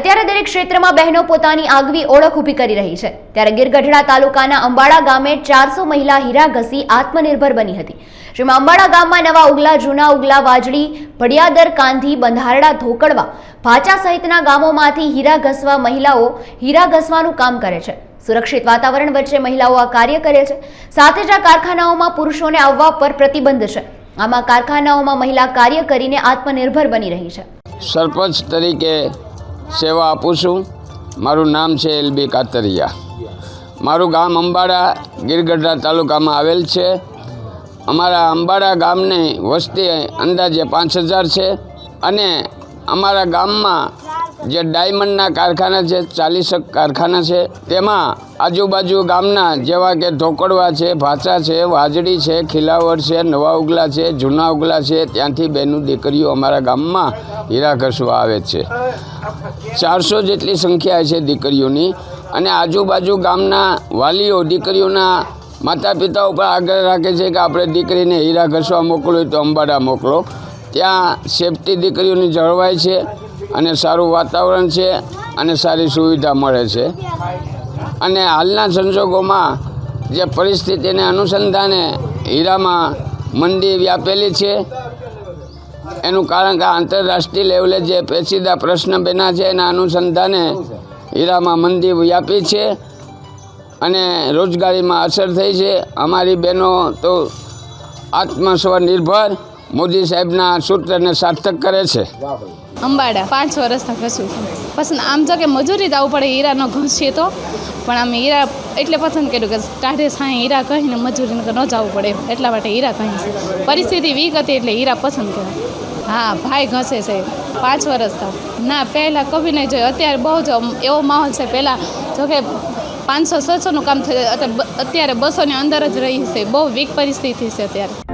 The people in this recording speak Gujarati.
અત્યારે દરેક ક્ષેત્રમાં બહેનો પોતાની આગવી ઓળખ ઊભી કરી રહી છે. ત્યારે ગીરગઢડા તાલુકાના અંબાડા ગામે ચારસો મહિલા હીરા ઘસી આત્મનિર્ભર બની હતી. જેમાં અંબાડા ગામમાં નવા ઉગલા, જૂના ઉગલા, વાજળી, ભડિયાદર, કાંધી, બંધારડા ધોકડવા, ભાચા સહિતના ગામોમાંથી હીરા ઘસવા મહિલાઓ હીરા ઘસવાનું કામ કરે છે. સુરક્ષિત વાતાવરણ વચ્ચે મહિલાઓ આ કાર્ય કરે છે. સાથે જ આ કારખાનાઓમાં પુરુષોને આવવા પર પ્રતિબંધ છે. આમાં કારખાનાઓમાં મહિલા કાર્ય કરીને આત્મનિર્ભર બની રહી છે. સરપંચ તરીકે સેવા આપું છું. મારું નામ છે એલબી કાતરિયા. મારું ગામ અંબાડા, ગીરગઢડા તાલુકામાં આવેલ છે. અમારા અંબાડા ગામની વસ્તી અંદાજે પાંચ હજાર છે અને અમારા ગામમાં જે ડાયમંડના કારખાના છે ચાલીસ કારખાના છે, તેમાં આજુબાજુ ગામના જેવા કે ધોકડવા છે, ભાચા છે, વાજડી છે, ખીલાવડ છે, નવા ઉગલા છે, જૂના ઉગલા છે, ત્યાંથી બેનું દીકરીઓ અમારા ગામમાં હીરા ઘસવા આવે છે. ચારસો જેટલી સંખ્યા છે દીકરીઓની અને આજુબાજુ ગામના વાલીઓ દીકરીઓના માતા પિતા ઉપર આગ્રહ રાખે છે કે આપણે દીકરીને હીરા ઘસવા મોકલો, તો અંબાડા મોકલો. ત્યાં સેફટી દીકરીઓની જળવાય છે. અને સારું વાતાવરણ છે અને સારી સુવિધા મળે છે. અને હાલના સંજોગોમાં જે પરિસ્થિતિને અનુસંધાને હીરામાં મંદી વ્યાપેલી છે, એનું કારણ કે આંતરરાષ્ટ્રીય લેવલે જે પેચીદા પ્રશ્ન બેના છે, એના અનુસંધાને હીરામાં મંદી વ્યાપી છે અને રોજગારીમાં અસર થઈ છે. અમારી બહેનો તો આત્મસ્વનિર્ભર મોદી સાહેબના સૂત્રને સાર્થક કરે છે. અંબાડા, પાંચ વર્ષથી ઘસું છું પસંદ આમ જો કે મજૂરી જવું પડે, હીરાનો ઘસીએ તો. પણ અમે હીરા એટલે પસંદ કર્યું કે ટાઢે સાંઈ હીરા કહીને મજૂરીને ન જવું પડે. એટલા માટે હીરા કહી પરિસ્થિતિ વીક હતી એટલે હીરા પસંદ કર્યા. હા, ભાઈ ઘસે છે. પાંચ વર્ષ થાય. ના, પહેલાં કભી નહીં જોયું. અત્યારે બહુ જ એવો માહોલ છે. પહેલાં જોકે પાંચસો છસોનું કામ થયું. અત્યારે બસોની અંદર જ રહી છે. બહુ વીક પરિસ્થિતિ છે અત્યારે.